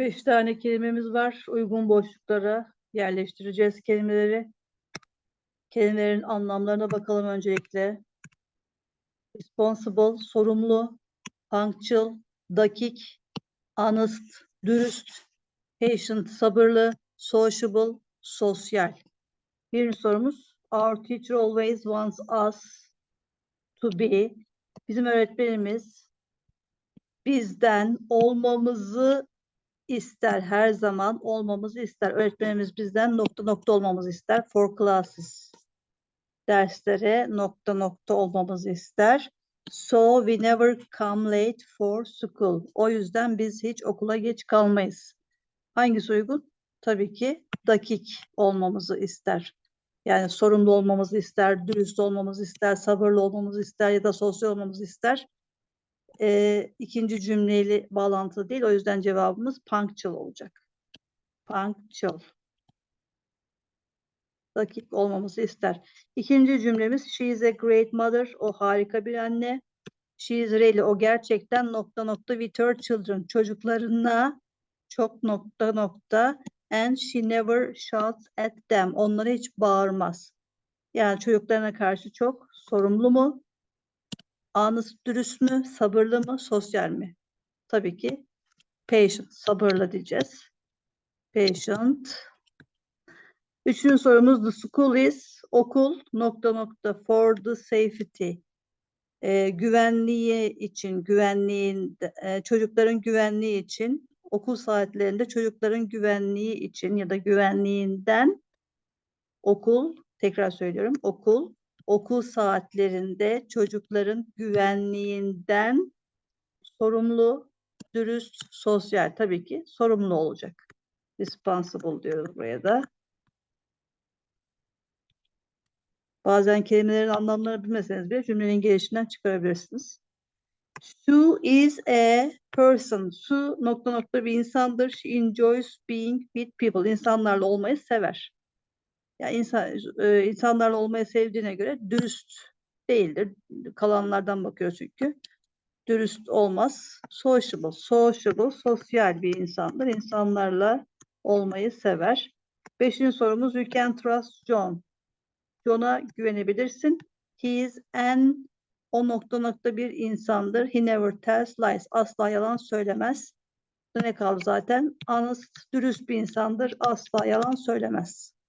45 tane kelimemiz var. Uygun boşluklara yerleştireceğiz kelimeleri. Kelimelerin anlamlarına bakalım öncelikle. Responsible, sorumlu, punctual, dakik, honest, dürüst, patient, sabırlı, sociable, sosyal. Birinci sorumuz. Our teacher always wants us to be. Bizim öğretmenimiz bizden olmamızı ister her zaman olmamızı ister. Öğretmenimiz bizden nokta nokta olmamızı ister. For classes derslere nokta nokta olmamızı ister. So we never come late for school. O yüzden biz hiç okula geç kalmayız. Hangisi uygun? Tabii ki dakik olmamızı ister. Yani sorumlu olmamızı ister, dürüst olmamızı ister, sabırlı olmamızı ister ya da sosyal olmamızı ister. Ee, ikinci cümleyle bağlantılı değil. O yüzden cevabımız punctual olacak. Punctual. Dakik olmamızı ister. İkinci cümlemiz she is a great mother. O harika bir anne. She is really. O gerçekten nokta nokta with her children. Çocuklarına çok nokta nokta and she never shouts at them. Onlara hiç bağırmaz. Yani çocuklarına karşı çok sorumlu mu? Honest, dürüst mü? Sabırlı mı? Sosyal mi? Tabii ki patient, sabırlı diyeceğiz. Patient. Üçüncü sorumuz the school is okul nokta nokta for the safety. Ee, güvenliği için, güvenliğin, e, çocukların güvenliği için okul saatlerinde çocukların güvenliği için ya da güvenliğinden okul, tekrar söylüyorum, okul, okul saatlerinde çocukların güvenliğinden sorumlu, dürüst, sosyal tabii ki sorumlu olacak. Responsible diyoruz buraya da. Bazen kelimelerin anlamlarını bilmeseniz bile cümlenin gelişinden çıkarabilirsiniz. Sue is a person. Sue nokta nokta bir insandır. She enjoys being with people. İnsanlarla olmayı sever. Ya insan e, insanlarla olmayı sevdiğine göre dürüst değildir. Kalanlardan bakıyor çünkü. Dürüst olmaz. Sociable, sociable, sosyal bir insandır. İnsanlarla olmayı sever. Beşinci sorumuz you can trust John. John'a güvenebilirsin. He is an o nokta nokta bir insandır. He never tells lies. Asla yalan söylemez. Ne kaldı zaten? Honest, dürüst bir insandır. Asla yalan söylemez.